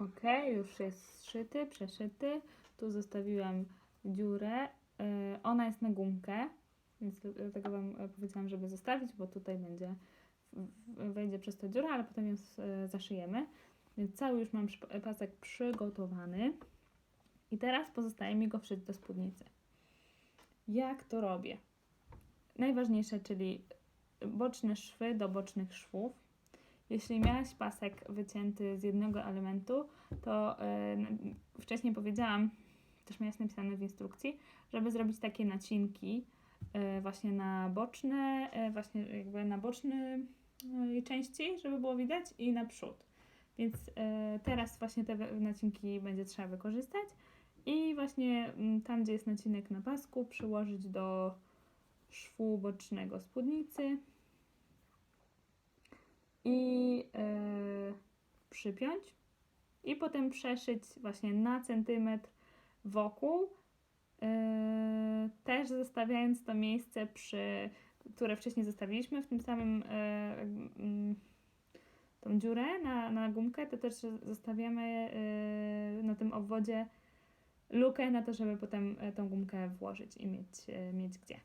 Ok, już jest zszyty, przeszyty. Tu zostawiłam dziurę. E, Ona jest na gumkę, więc dlatego Wam e, powiedziałam, żeby zostawić, bo tutaj będzie wejdzie przez tę dziurę, ale potem ją e, zaszyjemy. Więc cały już mam pasek przygotowany. I teraz pozostaje mi go wszyć do spódnicy. Jak to robię? Najważniejsze, czyli boczne szwy do bocznych szwów. Jeśli miałaś pasek wycięty z jednego elementu, to n- wcześniej powiedziałam, też miałaś napisane w instrukcji, żeby zrobić takie nacinki e, właśnie na boczne, e, właśnie jakby na bocznej części, żeby było widać i na przód. Więc e, teraz właśnie te nacinki będzie trzeba wykorzystać i właśnie mm, tam, gdzie jest nacinek na pasku, przyłożyć do szwu bocznego spódnicy i e, przypiąć i potem przeszyć właśnie na centymetr wokół, e, też zostawiając to miejsce przy, które wcześniej zostawiliśmy w tym samym mm, tą dziurę na, na gumkę, to też zostawiamy na tym obwodzie lukę na to, żeby potem tą gumkę włożyć i mieć, mieć gdzie.